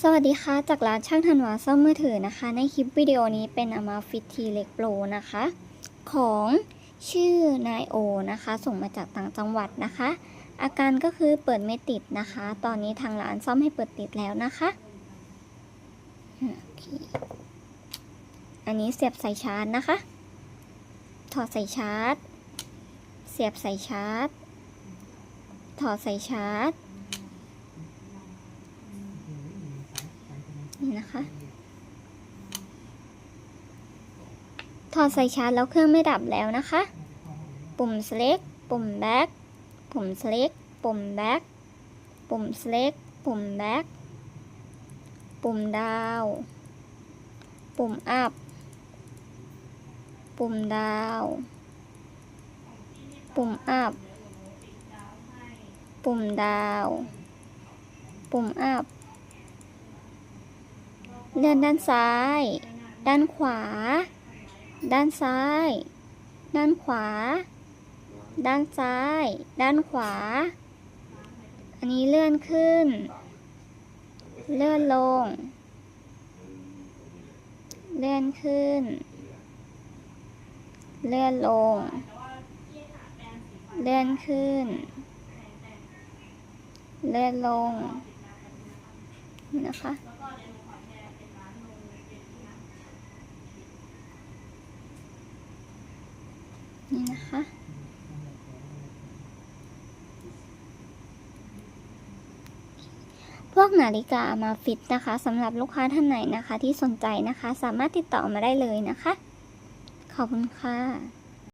สวัสดีค่ะ จากร้านช่างธันวาซ่อมมือถือนะคะ ในคลิปวิดีโอนี้เป็น Amazfit T Leg Pro นะคะ ของชื่อนายโอนะคะ ส่งมาจากต่างจังหวัดนะคะ อาการก็คือเปิดไม่ติดนะคะ ตอนนี้ทางร้านซ่อมให้เปิดติดแล้วนะคะอันนี้เสียบสายชาร์จนะคะ ถอดสายชาร์จ เสียบสายชาร์จ ถอดสายชาร์จ นี่นะคะ ถอดสายชาร์จแล้วเครื่องไม่ดับแล้วนะคะ ปุ่ม select ปุ่ม back ปุ่ม select ปุ่ม back ปุ่ม select ปุ่ม back ปุ่ม down ปุ่ม up ปุ่ม down ปุ่ม up ปุ่ม down ปุ่ม up เลื่อนด้านซ้าย ด้านขวา ด้านซ้าย ด้านขวา ด้านซ้าย ด้านขวา อันนี้เลื่อนขึ้น เลื่อนลง เลื่อนขึ้น เลื่อนลง เลื่อนขึ้น เลื่อนลงนะคะ นี่นะคะ พวกนาฬิกามาฟิตนะคะสำหรับลูกค้าท่านไหนนะคะ ที่สนใจนะคะ สามารถติดต่อมาได้เลยนะคะ ขอบคุณค่ะ